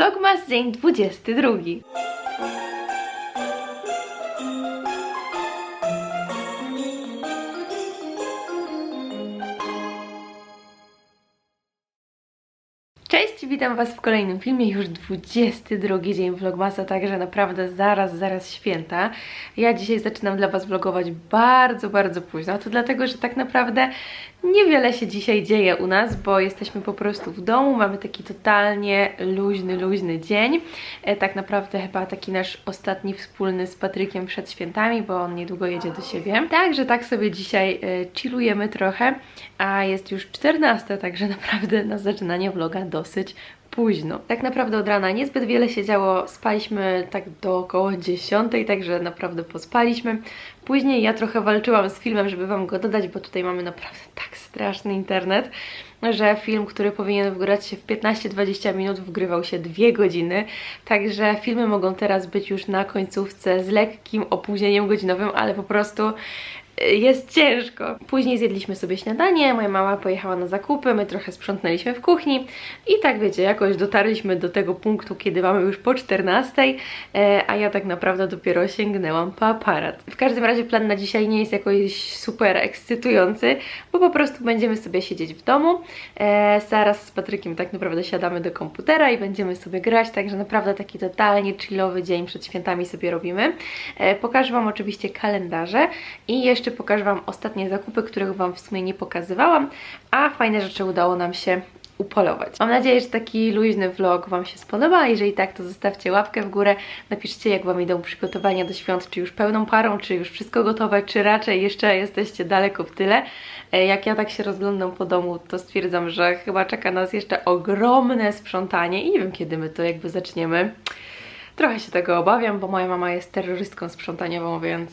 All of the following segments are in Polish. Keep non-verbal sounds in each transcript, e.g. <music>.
Vlogmas dzień 22. Cześć, witam Was w kolejnym filmie, już 22 dzień Vlogmasa, także naprawdę zaraz, zaraz święta. Ja dzisiaj zaczynam dla Was vlogować bardzo, bardzo późno, to dlatego, że tak naprawdę niewiele się dzisiaj dzieje u nas, bo jesteśmy po prostu w domu, mamy taki totalnie luźny, luźny dzień. E, tak naprawdę chyba taki nasz ostatni wspólny z Patrykiem przed świętami, bo on niedługo jedzie do siebie. Także tak sobie dzisiaj e, chillujemy trochę, a jest już 14, także <laughs> naprawdę na zaczynanie vloga dosyć późno. Tak naprawdę od rana niezbyt wiele się działo, spaliśmy tak do około 10, także naprawdę pospaliśmy. Później ja trochę walczyłam z filmem, żeby Wam go dodać, bo tutaj mamy naprawdę tak straszny internet, że film, który powinien wgrać się w 15-20 minut, wgrywał się 2 godziny, także filmy mogą teraz być już na końcówce z lekkim opóźnieniem godzinowym, ale po prostu jest ciężko. Później zjedliśmy sobie śniadanie, moja mama pojechała na zakupy, my trochę sprzątnęliśmy w kuchni i tak wiecie, jakoś dotarliśmy do tego punktu, kiedy mamy już po 14, e, a ja tak naprawdę dopiero sięgnęłam po aparat. W każdym razie plan na dzisiaj nie jest jakoś super ekscytujący, bo po prostu będziemy sobie siedzieć w domu. E, zaraz z Patrykiem tak naprawdę siadamy do komputera i będziemy sobie grać, także naprawdę taki totalnie chillowy dzień przed świętami sobie robimy. E, pokażę Wam oczywiście kalendarze i jeszcze pokażę Wam ostatnie zakupy, których Wam w sumie nie pokazywałam, a fajne rzeczy udało nam się upolować. Mam nadzieję, że taki luźny vlog Wam się spodoba, jeżeli tak, to zostawcie łapkę w górę, napiszcie jak Wam idą przygotowania do świąt, czy już pełną parą, czy już wszystko gotowe, czy raczej jeszcze jesteście daleko w tyle. E, Jak ja tak się rozglądam po domu, to stwierdzam, że chyba czeka nas jeszcze ogromne sprzątanie i nie wiem kiedy my to jakby zaczniemy. Trochę się tego obawiam, bo moja mama jest terrorystką sprzątaniową, więc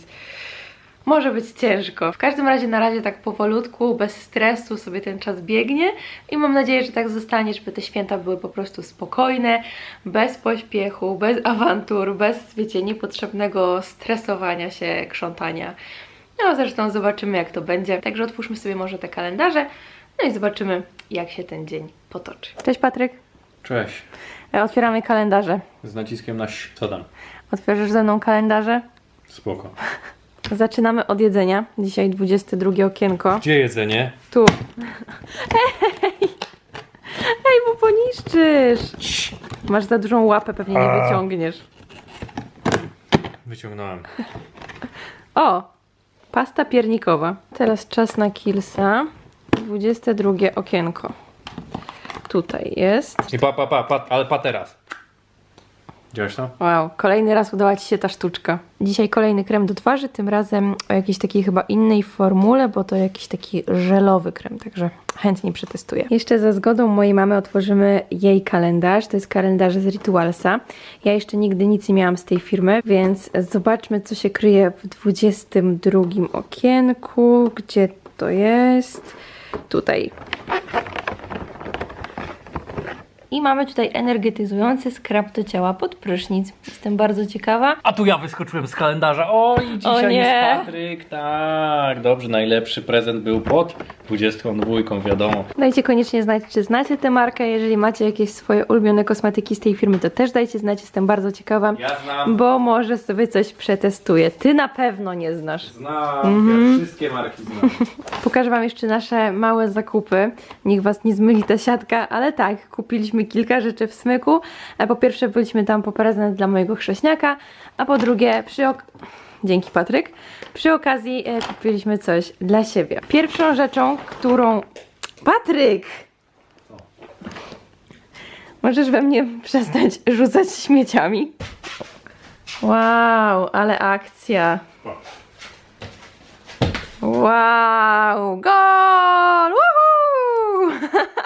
może być ciężko. W każdym razie na razie tak powolutku, bez stresu sobie ten czas biegnie i mam nadzieję, że tak zostanie, żeby te święta były po prostu spokojne, bez pośpiechu, bez awantur, bez, wiecie, niepotrzebnego stresowania się, krzątania. No zresztą zobaczymy jak to będzie. Także otwórzmy sobie może te kalendarze, no i zobaczymy jak się ten dzień potoczy. Cześć Patryk. Cześć. E, Otwieramy kalendarze. Z naciskiem na ś. Co tam? Otworzysz ze mną kalendarze? Spoko. <laughs> Zaczynamy od jedzenia. Dzisiaj 22 okienko. Gdzie jedzenie? Tu. Ej! Ej, bo poniszczysz! Masz za dużą łapę, pewnie nie A. wyciągniesz. Wyciągnąłem. O! Pasta piernikowa. Teraz czas na kilsa. 22 okienko. Tutaj jest. I pa, pa, pa, pa ale pa teraz. Widziałeś to? Wow, kolejny raz udała Ci się ta sztuczka. Dzisiaj kolejny krem do twarzy, tym razem o jakiejś takiej chyba innej formule, bo to jakiś taki żelowy krem, także chętnie przetestuję. Jeszcze za zgodą mojej mamy otworzymy jej kalendarz, to jest kalendarz z Ritualsa. Ja jeszcze nigdy nic nie miałam z tej firmy, więc zobaczmy co się kryje w 22 okienku, gdzie to jest. Tutaj. I mamy tutaj energetyzujący skrab do ciała pod prysznic. Jestem bardzo ciekawa. A tu ja wyskoczyłem z kalendarza. Oj, dzisiaj O nie. jest Patryk. Tak, dobrze, najlepszy prezent był pod 22, wiadomo. Dajcie koniecznie znać, czy znacie tę markę. Jeżeli macie jakieś swoje ulubione kosmetyki z tej firmy, to też dajcie znać. Jestem bardzo ciekawa, Ja znam, bo może sobie coś przetestuję. Ty na pewno nie znasz. znam, Mhm. ja wszystkie marki znam. <laughs> Pokażę Wam jeszcze nasze małe zakupy. Niech Was nie zmyli ta siatka, ale tak, kupiliśmy kilka rzeczy w smyku. A po pierwsze byliśmy tam po prezent dla mojego chrześniaka, a po drugie przy ok... Dzięki Patryk. Przy okazji e, kupiliśmy coś dla siebie. Pierwszą rzeczą, którą... Patryk! Możesz we mnie przestać rzucać śmieciami? Wow, ale akcja. Wow, gol! Woohoo! <laughs>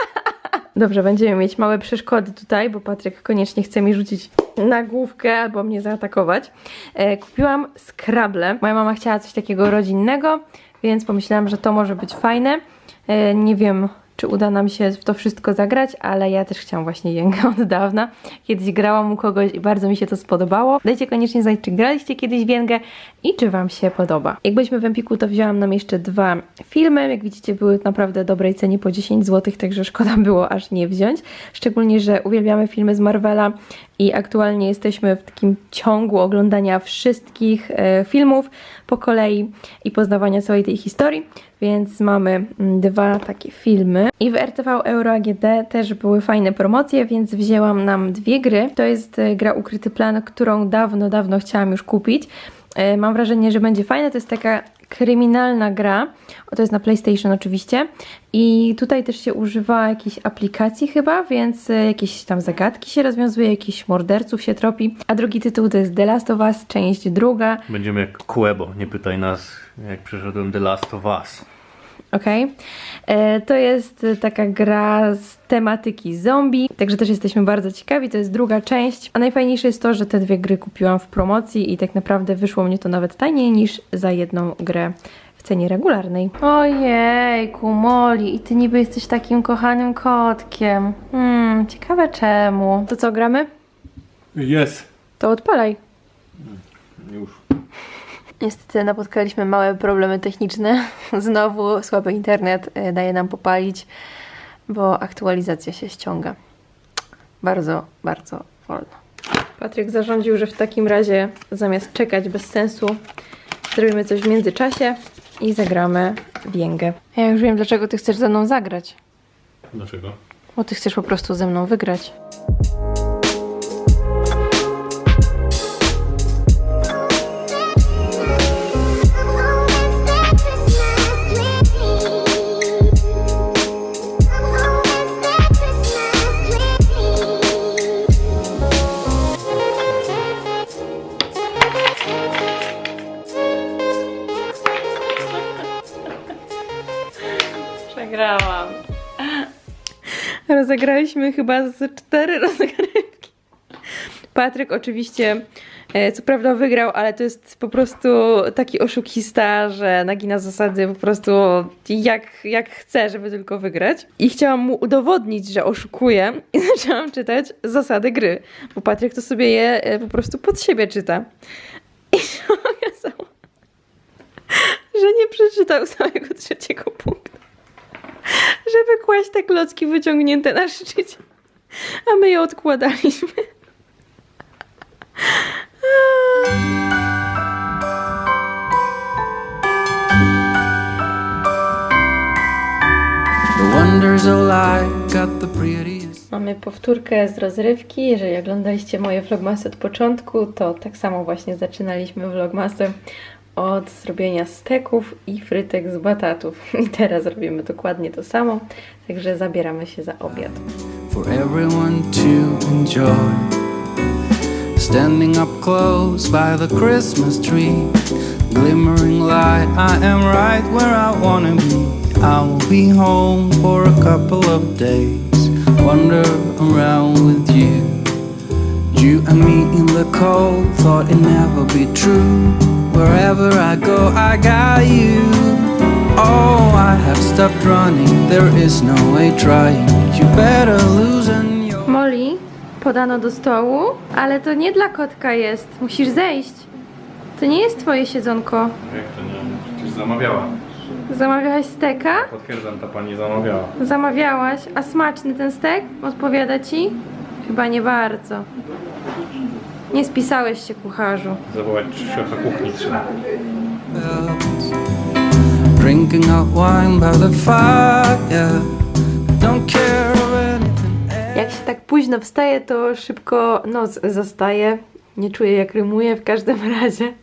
Dobrze, będziemy mieć małe przeszkody tutaj, bo Patryk koniecznie chce mi rzucić na główkę albo mnie zaatakować. E, kupiłam Scrabble. Moja mama chciała coś takiego rodzinnego, więc pomyślałam, że to może być fajne. E, nie wiem, czy uda nam się w to wszystko zagrać, ale ja też chciałam właśnie Jęgę od dawna. Kiedyś grałam u kogoś i bardzo mi się to spodobało. Dajcie koniecznie znać, czy graliście kiedyś w Jęgę i czy Wam się podoba. Jak byliśmy w Empiku, to wzięłam nam jeszcze dwa filmy. Jak widzicie, były naprawdę dobrej cenie po 10 zł, także szkoda <laughs> było aż nie wziąć. Szczególnie, że uwielbiamy filmy z Marvela i aktualnie jesteśmy w takim ciągu oglądania wszystkich e, filmów po kolei i poznawania całej tej historii, więc mamy mm, dwa takie filmy. I w RTV Euro AGD też były fajne promocje, więc wzięłam nam dwie gry. To jest e, gra Ukryty Plan, którą dawno, dawno chciałam już kupić. E, Mam wrażenie, że będzie fajna. To jest taka kryminalna gra. O, to jest na PlayStation oczywiście. I tutaj też się używa jakiejś aplikacji chyba, więc e, jakieś tam zagadki się rozwiązuje, jakichś morderców się tropi. A drugi tytuł to jest The Last of Us, część druga. Będziemy jak Kuebo, nie pytaj nas jak przeszedłem The Last of Us. Okej. E, To jest e, taka gra z tematyki zombie, także też jesteśmy bardzo ciekawi. To jest druga część. A najfajniejsze jest to, że te dwie gry kupiłam w promocji i tak naprawdę wyszło mnie to nawet taniej niż za jedną grę w cenie regularnej. Ojejku, Moli, i ty niby jesteś takim kochanym kotkiem. Hmm, ciekawe czemu. To co, gramy? Jest. To odpalaj. Już. Niestety napotkaliśmy małe problemy techniczne. <laughs> Znowu słaby internet e, daje nam popalić, bo aktualizacja się ściąga. Bardzo, bardzo wolno. Patryk zarządził, że w takim razie zamiast czekać bez sensu, zrobimy coś w międzyczasie i zagramy w jęgę. Ja już wiem, dlaczego ty chcesz ze mną zagrać. Dlaczego? Bo ty chcesz po prostu ze mną wygrać. Przegrałam. Rozegraliśmy chyba z cztery <laughs> rozgrywki. Patryk oczywiście e, co prawda wygrał, ale to jest po prostu taki oszukista, że nagina zasady po prostu jak, jak chce, żeby tylko wygrać. I chciałam mu udowodnić, że oszukuje <laughs> i zaczęłam czytać zasady gry, bo Patryk to sobie je e, po prostu pod siebie czyta. I się <laughs> okazało, że nie przeczytał całego trzeciego punktu <laughs> żeby kłaść te klocki wyciągnięte na szczycie. A my je odkładaliśmy. <laughs> Mamy powtórkę z rozrywki. Jeżeli oglądaliście moje vlogmasy od początku, to tak samo właśnie zaczynaliśmy vlogmasy od zrobienia steków i frytek z batatów. <laughs> I teraz robimy dokładnie to samo, także zabieramy się za obiad. for everyone to enjoy. Standing up close by the Christmas tree, glimmering light, I am right where I wanna be. I will be home for a couple of days, wander around with you. You and me in the cold, thought it never be true. Wherever I go, I got you. Oh, I have stopped running, there is no way trying. You better loosen your. Molly, podano do stołu, ale to nie dla kotka jest. Musisz zejść. To nie jest twoje siedzonko. Jak to nie? Przecież zamawiała. Zamawiałaś steka? Potwierdzam, ta pani zamawiała. Zamawiałaś, a smaczny ten stek? Odpowiada ci? Chyba nie bardzo. Nie spisałeś się, kucharzu. Zawołać szefa kuchni trzeba. Drinking hot wine by the fire. Don't care of anything else. Jak się tak późno wstaje, to szybko noc zastaje. Nie czuję jak rymuje w każdym <laughs> razie.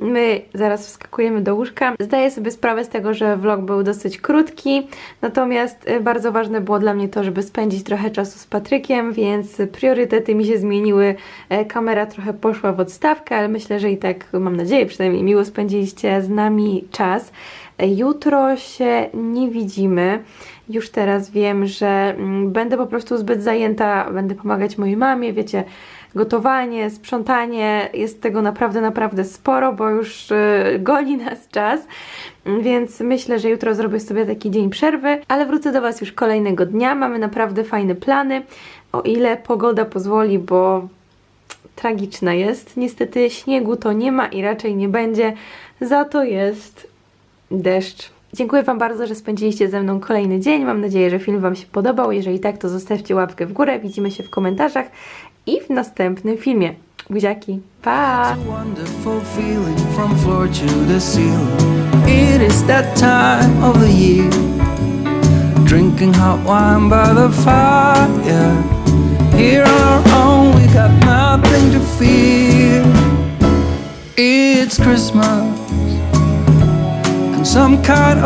My zaraz wskakujemy do łóżka. Zdaję sobie sprawę z tego, że vlog był dosyć krótki, natomiast e, bardzo ważne było dla mnie to, żeby spędzić trochę czasu z Patrykiem, więc priorytety mi się zmieniły. E, Kamera trochę poszła w odstawkę, ale myślę, że i tak, mam nadzieję przynajmniej, miło spędziliście z nami czas. Jutro się nie widzimy. Już teraz wiem, że mm, będę po prostu zbyt zajęta, będę pomagać mojej mamie, wiecie, gotowanie, sprzątanie, jest tego naprawdę, naprawdę sporo, bo już y, goni nas czas, więc myślę, że jutro zrobię sobie taki dzień przerwy, ale wrócę do Was już kolejnego dnia, mamy naprawdę fajne plany, o ile pogoda pozwoli, bo tragiczna jest. Niestety śniegu to nie ma i raczej nie będzie, za to jest deszcz. Dziękuję Wam bardzo, że spędziliście ze mną kolejny dzień. Mam nadzieję, że film Wam się podobał. Jeżeli tak, to zostawcie łapkę w górę. Widzimy się w komentarzach i w następnym filmie. Buziaki, pa! Drinking hot wine by the fire. Here on our own, we got nothing to fear. It's Christmas. And some kind of